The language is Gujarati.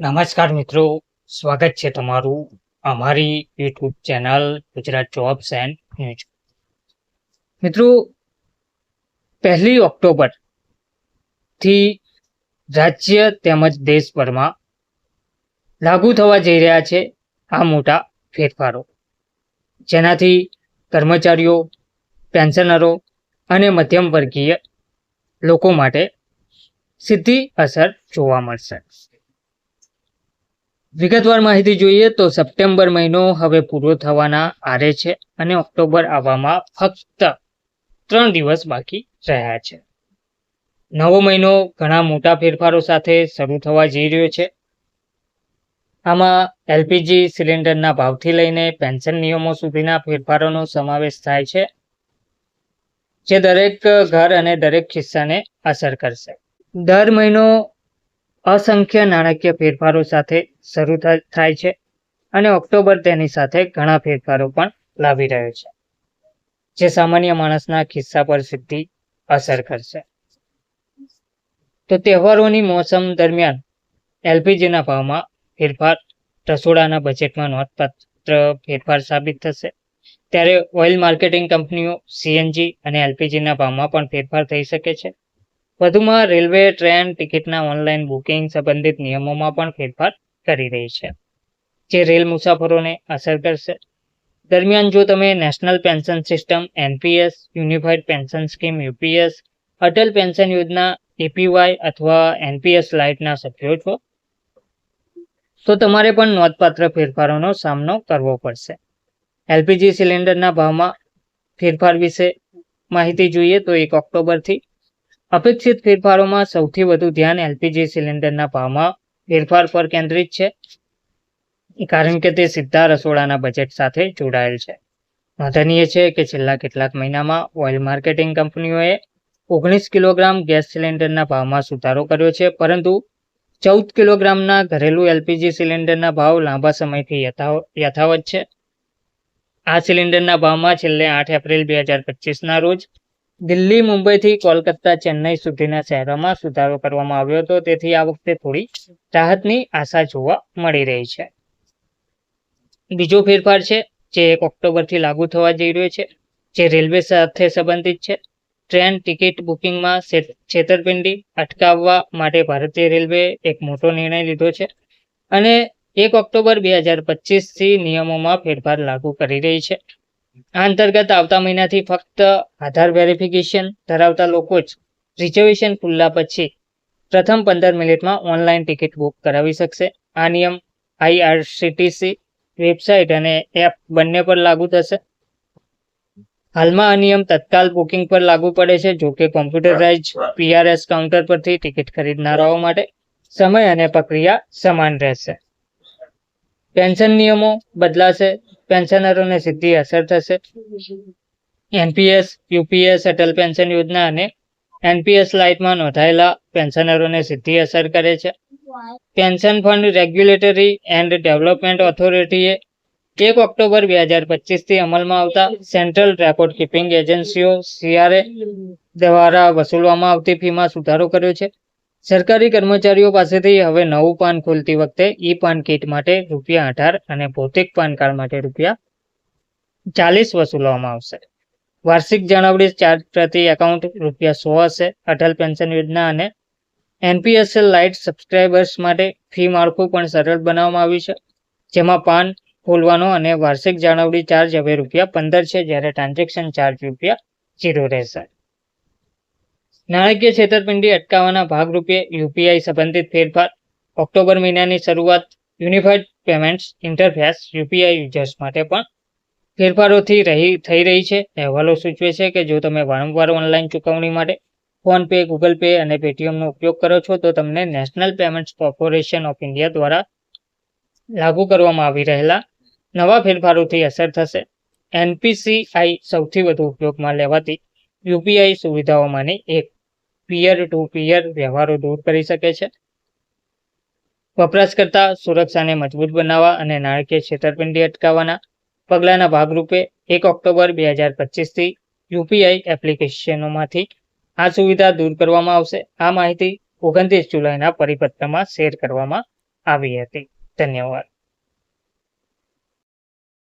નમસ્કાર મિત્રો, સ્વાગત છે તમારું અમારી YouTube channel Gujarat jobs and news. મિત્રો, પહેલી ઓક્ટોબરથી રાજ્ય તેમજ દેશભરમાં લાગુ થવા જઈ રહ્યા છે આ મોટા ફેરફારો. જેનાથી કર્મચારીઓ, પેન્શનરો અને મધ્યમ વર્ગીય લોકો માટે સીધી અસર જોવા મળશે. વિગતવાર માહિતી જોઈએ તો સપ્ટેમ્બર મહિનો હવે પૂરો થવાના આરે છે અને ઓક્ટોબર આવવામાં ફક્ત ત્રણ દિવસ બાકી રહ્યા છે. નવો મહિનો ઘણા મોટા ફેરફારો સાથે શરૂ થવા જઈ રહ્યો છે. આમાં એલપીજી સિલિન્ડરના ભાવથી લઈને પેન્શન નિયમો સુધીના ફેરફારોનો સમાવેશ થાય છે, જે દરેક ઘર અને દરેક ખિસ્સાને અસર કરશે. દર મહિનો અસંખ્ય નાણાકીય ફેરફારો સાથે શરૂ થાય છે અને ઓક્ટોબર તેની સાથે ઘણા ફેરફારો પણ લાવી રહ્યો છે, જે સામાન્ય માણસના ખિસ્સા પર સીધી અસર કરશે. તો તહેવારોની મોસમ દરમિયાન એલપીજીના ભાવમાં ફેરફાર, રસોડાના બજેટમાં નોંધપાત્ર ફેરફાર સાબિત થશે. ત્યારે ઓઇલ માર્કેટિંગ કંપનીઓ, સીએનજી અને એલપીજીના ભાવમાં પણ ફેરફાર થઈ શકે છે. વધુમાં રેલવે, ટ્રેન ટિકિટના ઓનલાઈન બુકિંગ સંબંધિત નિયમોમાં પણ ફેરફાર કરી રહી છે. જે રેલ મુસાફરોને અસર કરશે. દરમિયાન જો તમે national pension system, NPS, unified pension scheme, UPS, Atal pension યોજના, એપીવાય અથવા એનપીએસ લાઇટના સભ્યો છો, તો તમારે પણ નોંધપાત્ર ફેરફારોનો સામનો કરવો પડશે. એલપીજી સિલિન્ડરના ભાવમાં ફેરફાર વિશે માહિતી જોઈએ તો એક ઓક્ટોબરથી અપેક્ષિત ફેરફારોમાં સૌથી વધુ ધ્યાન એલપીજી સિલિન્ડરના ભાવમાં ફેરફાર પર કેન્દ્રિત છે, કારણ કે તે સીધા રસોડાના બજેટ સાથે જોડાયેલ છે. નોંધનીય છે કે છેલ્લા કેટલાક મહિનામાં ઓઇલ માર્કેટિંગ કંપનીઓએ ઓગણીસ કિલોગ્રામ ગેસ સિલિન્ડરના ભાવમાં સુધારો કર્યો છે, પરંતુ ચૌદ કિલોગ્રામના ઘરેલું એલપીજી સિલિન્ડરના ભાવ લાંબા સમયથી યથાવત છે. આ સિલિન્ડરના ભાવમાં છેલ્લે આઠ એપ્રિલ બે હજાર પચીસના રોજ દિલ્હી, મુંબઈથી કોલકાતા, ચેન્નઈ સુધીના શહેરોમાં સુધારો કરવામાં આવ્યો હતો. તેથી આ વખતે થોડી રાહતની આશા જોવા મળી રહી છે. બીજો ફેરફાર છે, જે એક ઓક્ટોબરથી લાગુ થવા જઈ રહ્યો છે, જે રેલવે સાથે સંબંધિત છે. ટ્રેન ટિકિટ બુકિંગમાં છેતરપિંડી અટકાવવા માટે ભારતીય રેલવે એક મોટો નિર્ણય લીધો છે અને એક ઓક્ટોબર બે હજાર પચીસથી નિયમોમાં ફેરફાર લાગુ કરી રહી છે. આ અંતર્ગત આવતા મહિનાથી ફક્ત આધાર વેરિફિકેશન ધરાવતા લોકો જ રિઝર્વેશન ખુલ્લા પછી પ્રથમ પંદર મિનિટમાં ઓનલાઈન ટિકિટ બુક કરાવી શકશે. આ નિયમ આઈઆરસીટીસી વેબસાઇટ અને એપ બંને પર લાગુ થશે. હાલમાં આ નિયમ તત્કાલ બુકિંગ પર લાગુ પડે છે, જો કે કોમ્પ્યુટરાઇઝ પીઆરએસ કાઉન્ટર પરથી ટિકિટ ખરીદનારાઓ માટે સમય અને પ્રક્રિયા સમાન રહેશે. પેન્શન નિયમો બદલાશે, પેન્શનરોને સીધી અસર થશે. એનપીએસ, યુપીએસ, અટલ પેન્શન યોજના અને એનપીએસ લાઇટમાં નોંધાયેલા પેન્શનરોને સીધી અસર કરે છે. Pension fund regulatory and development ઓથોરિટીએ એક ઓક્ટોબર બે હજાર પચીસથી અમલમાં આવતા સેન્ટ્રલ રેકોર્ડ કીપિંગ એજન્સીઓ, સીઆરએ, દ્વારા વસૂલવામાં આવતી ફીમાં સુધારો કર્યો છે. સરકારી કર્મચારીઓ પાસેથી હવે નવું પાન ખોલતી વખતે ઈ પાન કીટ માટે રૂપિયા અઢાર અને ભૌતિક પાન કાર્ડ માટે રૂપિયા ચાલીસ વસૂલવામાં આવશે. વાર્ષિક જાળવણી ચાર્જ પ્રતિ એકાઉન્ટ રૂપિયા સો હશે. અટલ પેન્શન યોજના અને એનપીએસએલ લાઇટ સબસ્ક્રાઇબર્સ માટે ફી માળખું પણ સરળ બનાવવામાં આવ્યું છે. જેમાં પાન ખોલવાનો અને વાર્ષિક જાળવણી ચાર્જ હવે રૂપિયા પંદર છે, જ્યારે ટ્રાન્ઝેક્શન ચાર્જ રૂપિયા જીરો રહેશે. નાણાકીય છેતરપિંડી અટકાવવાના ભાગરૂપે યુપીઆઈ સંબંધિત ફેરફાર. ઓક્ટોબર મહિનાની શરૂઆત unified payments interface UPI users માટે પણ ફેરફારોથી રહી, થઈ રહી છે. અહેવાલો સૂચવે છે કે જો તમે વારંવાર ઓનલાઈન ચૂકવણી માટે ફોનપે ગૂગલ પે અને પેટીએમનો ઉપયોગ કરો છો, તો તમને national payments corporation of India દ્વારા લાગુ કરવામાં આવી રહેલા નવા ફેરફારોથી અસર થશે. એનપીસીઆઈ સૌથી વધુ ઉપયોગમાં લેવાતી યુપીઆઈ સુવિધાઓમાંની એક પિયર ટુ પિયર વ્યવહારો દૂર કરી શકે છે. વપરાશકર્તા સુરક્ષાને મજબૂત બનાવવા અને નાણાકીય છેતરપિંડી અટકાવવાના પગલાંના ભાગરૂપે એક ઓક્ટોબર બે હજાર પચીસથી યુપીઆઈ એપ્લિકેશનોમાંથી આ સુવિધા દૂર કરવામાં આવશે. આ માહિતી ઓગણત્રીસ જુલાઈના પરિપત્રમાં શેર કરવામાં આવી હતી. ધન્યવાદ.